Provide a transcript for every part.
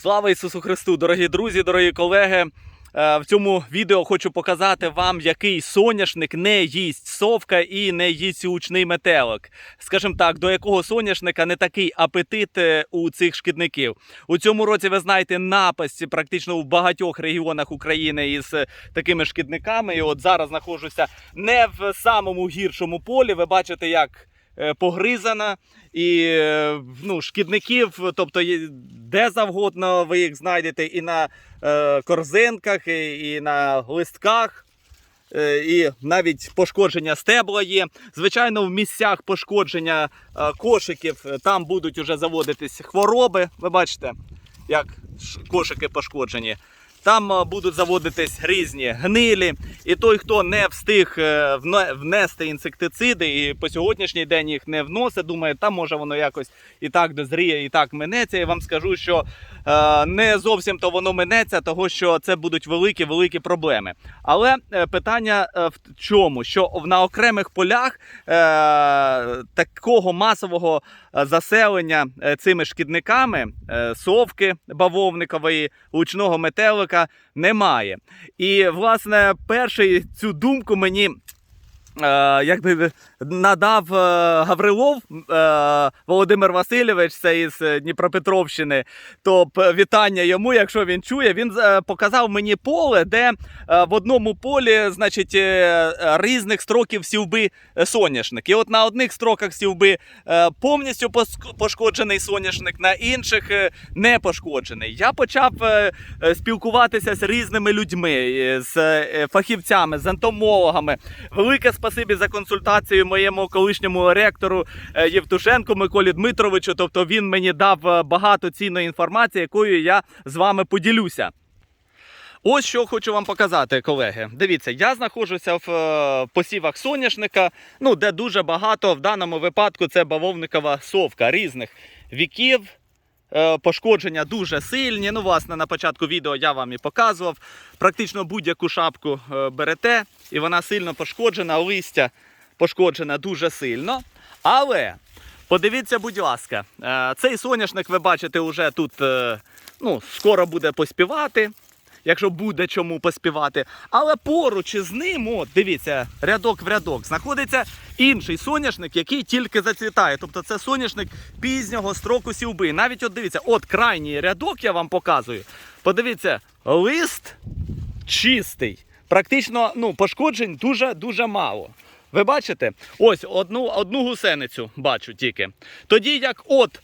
Слава Ісусу Христу, дорогі друзі, дорогі колеги. Е, В цьому відео хочу показати вам, який соняшник не їсть совка і не їсть учний метелик. Скажімо так, до якого соняшника не такий апетит е, у цих шкідників. У цьому році ви знаєте напасті практично в багатьох регіонах України із е, такими шкідниками. І от зараз знаходжуся не в самому гіршому полі. Ви бачите, як погризана і е, ну, шкідників, тобто де завгодно ви їх знайдете і на е, корзинках, і, на листках. е, І навіть пошкодження стебла є. Звичайно, в місцях пошкодження е, кошиків е, там будуть вже заводитись хвороби. Ви бачите, як кошики пошкоджені. Там е, будуть заводитись різні гнилі. І той, хто не встиг е, внести інсектициди і по сьогоднішній день їх не вносить, думає, там може воно якось і так дозріє, і так минеться. Я вам скажу, що е, не зовсім то воно минеться, того що це будуть великі великі проблеми. Але питання в чому? Що на окремих полях такого масового заселення цими шкідниками совки бавовникової, лучного метелика немає. І власне перший цю думку мені. Е, якби надав е, Гаврилов е, Володимир Васильович, це із Дніпропетровщини. То вітання йому, якщо він чує. Він показав мені поле, де в одному полі, значить, різних строків сівби соняшник. І от на одних строках сівби повністю пошкоджений соняшник, на інших не пошкоджений. Я почав спілкуватися з різними людьми, з фахівцями, з ентомологами. Велике спасибі за консультацію моєму колишньому ректору е, Євтушенку Миколі Дмитровичу. Тобто він мені дав е, багато цінної інформації, якою я з вами поділюся. Ось що хочу вам показати, колеги. Дивіться, я знаходжуся в е, посівах соняшника, ну де дуже багато в даному випадку це бавовникова совка різних віків. Е, Пошкодження дуже сильні. Ну, власне, на початку відео я вам і показував. Практично будь-яку шапку е, берете, і вона сильно пошкоджена, листя пошкоджена дуже сильно. Але подивіться, будь ласка, е, цей соняшник ви бачите вже тут ну, скоро буде поспівати. Якщо буде чому поспівати. Але поруч із ним, от, дивіться, рядок в рядок, знаходиться інший соняшник, який тільки зацвітає. Тобто це соняшник пізнього строку сівби. Навіть от дивіться, от крайній рядок я вам показую. Подивіться, лист чистий. Практично ну, пошкоджень дуже-дуже мало. Ви бачите? Ось одну, одну гусеницю бачу тільки. Тоді як от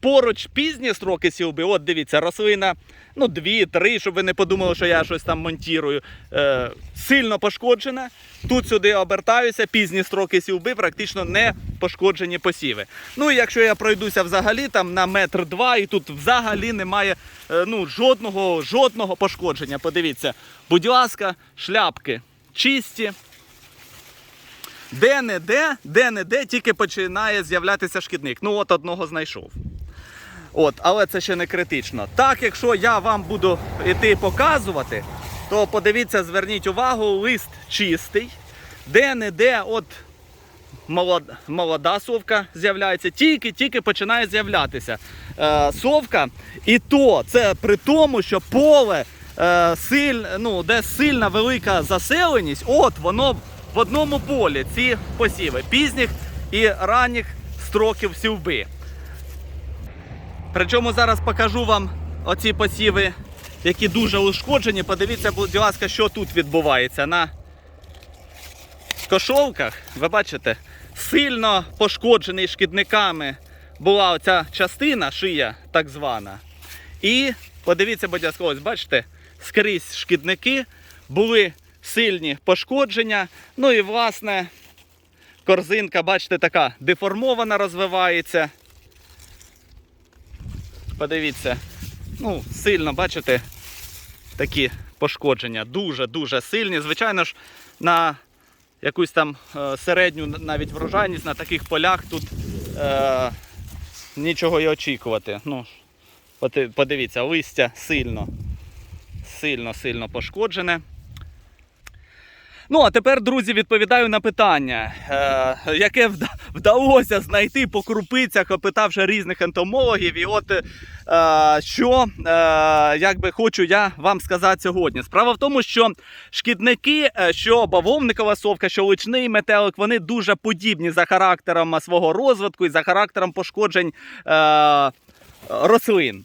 поруч пізні строки сівби, от дивіться, рослина, ну, дві-три, щоб ви не подумали, що я щось там монтірую. Е, сильно пошкоджена. Тут сюди обертаюся, пізні строки сівби, практично не пошкоджені посіви. Ну і якщо я пройдуся взагалі там на метр два, і тут взагалі немає е, ну, жодного, жодного пошкодження. Подивіться, будь ласка, шляпки чисті. Де-не-де, де-не-де тільки починає з'являтися шкідник. Ну, от одного знайшов. От, але це ще не критично. Так, якщо я вам буду йти показувати, то подивіться, зверніть увагу, лист чистий. Де-не-де, от молода, молода совка з'являється, тільки-тільки починає з'являтися е, совка. І то це при тому, що поле, е, силь, ну, де сильна велика заселеність, от воно в одному полі ці посіви пізніх і ранніх строків сівби. Причому зараз покажу вам оці посіви, які дуже ушкоджені. Подивіться, будь ласка, що тут відбувається на кошовках. Ви бачите, сильно пошкоджений шкідниками була оця частина, шия так звана. І подивіться, будь ласка, ось бачите, скрізь шкідники були сильні пошкодження. Ну і власне корзинка, бачите, така деформована розвивається. Подивіться, ну, сильно, бачите, такі пошкодження. Дуже-дуже сильні. Звичайно ж, на якусь там е, середню навіть врожайність на таких полях тут е, нічого і очікувати. Ну, подивіться, листя сильно, сильно, сильно пошкоджене. Ну, а тепер, друзі, відповідаю на питання, е, яке вдалося знайти по крупицях, опитавши різних ентомологів. І от е, що е, якби хочу я вам сказати сьогодні. Справа в тому, що шкідники, е, що бавовникова совка, що личний метелик, вони дуже подібні за характером е, свого розвитку і за характером пошкоджень е, рослин.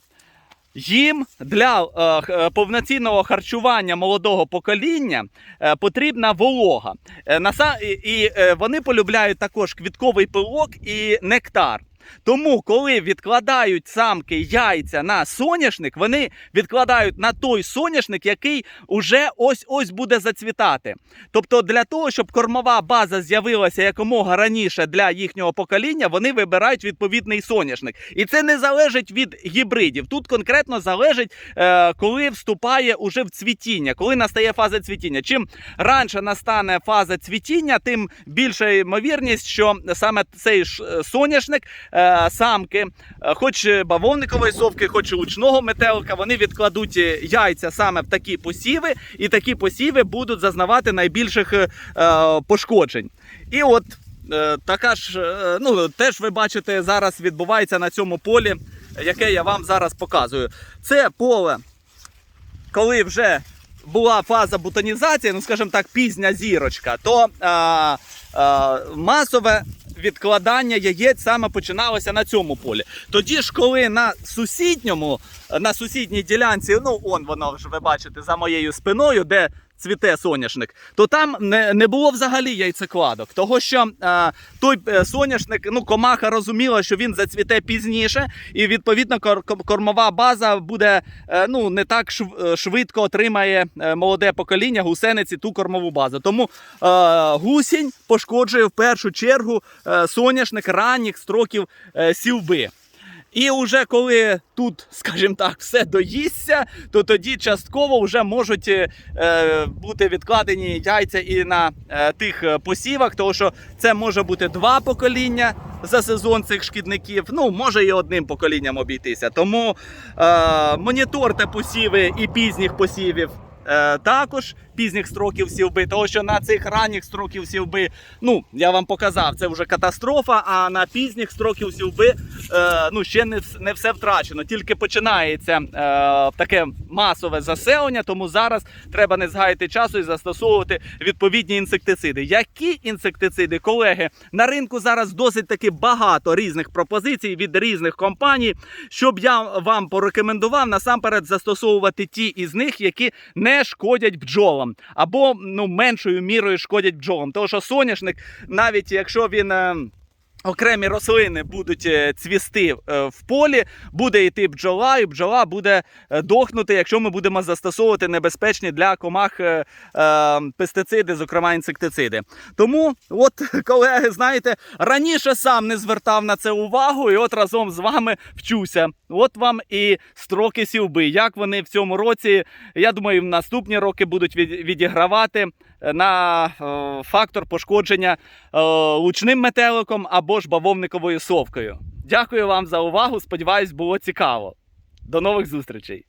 Їм для е, е, повноцінного харчування молодого покоління е, потрібна волога. Е, і, і е, вони полюбляють також квітковий пилок і нектар. Тому, коли відкладають самки яйця на соняшник, вони відкладають на той соняшник, який уже ось ось буде зацвітати. Тобто, для того, щоб кормова база з'явилася якомога раніше для їхнього покоління, вони вибирають відповідний соняшник. І це не залежить від гібридів. Тут конкретно залежить, е, коли вступає уже в цвітіння, коли настає фаза цвітіння. Чим раніше настане фаза цвітіння, тим більша ймовірність, що саме цей е, соняшник, е, самки, е, хоч бавовникової совки, хоч лучного метелика, вони відкладуть е, яйця саме в такі посіви, і такі посіви будуть зазнавати найбільших е, е, пошкоджень. І от е, така ж, е, ну теж ви бачите, зараз відбувається на цьому полі, яке я вам зараз показую. Це поле, коли вже була фаза бутонізації, ну скажімо так, пізня зірочка, то а, а, масове відкладання яєць саме починалося на цьому полі. Тоді ж, коли на сусідньому, на сусідній ділянці, ну он воно ж ви бачите за моєю спиною, де цвіте соняшник, то там не, не було взагалі яйцекладок. Того що а, той е, соняшник, ну комаха розуміла, що він зацвіте пізніше, і відповідно кор- кор- кормова база буде е, ну не так е, швидко отримає е, молоде покоління гусениці ту кормову базу. Тому е, гусінь пошкоджує в першу чергу е, соняшник ранніх строків е, сівби. І вже коли тут, скажімо так, все доїсться, то тоді частково вже можуть е, е, бути відкладені яйця і на е, тих е, посівах, тому що це може бути два покоління за сезон цих шкідників. Ну, може і одним поколінням обійтися. Тому е, моніторте посіви і пізніх посівів. Е, також пізніх строків сівби, тому що на цих ранніх строків сівби, ну я вам показав, це вже катастрофа. А на пізніх строків сівби е, ну ще не, не все втрачено. Тільки починається е, таке масове заселення, тому зараз треба не згаяти часу і застосовувати відповідні інсектициди. Які інсектициди, колеги, на ринку зараз досить таки багато різних пропозицій від різних компаній. Щоб я вам порекомендував насамперед застосовувати ті із них, які не шкодять бджолам, або ну меншою мірою шкодять бджолам. Тому що соняшник, навіть якщо він. Окремі рослини будуть е, цвісти е, в полі, буде йти бджола, і бджола буде е, дохнути, якщо ми будемо застосовувати небезпечні для комах пестициди, зокрема інсектициди. Тому, от, колеги, знаєте, раніше сам не звертав на це увагу, і от разом з вами вчуся. От вам і строки сівби. Як вони в цьому році, я думаю, в наступні роки будуть від- відігравати на е, фактор пошкодження е, лучним метеликом або ж бавовниковою совкою. Дякую вам за увагу. Сподіваюсь, було цікаво. До нових зустрічей!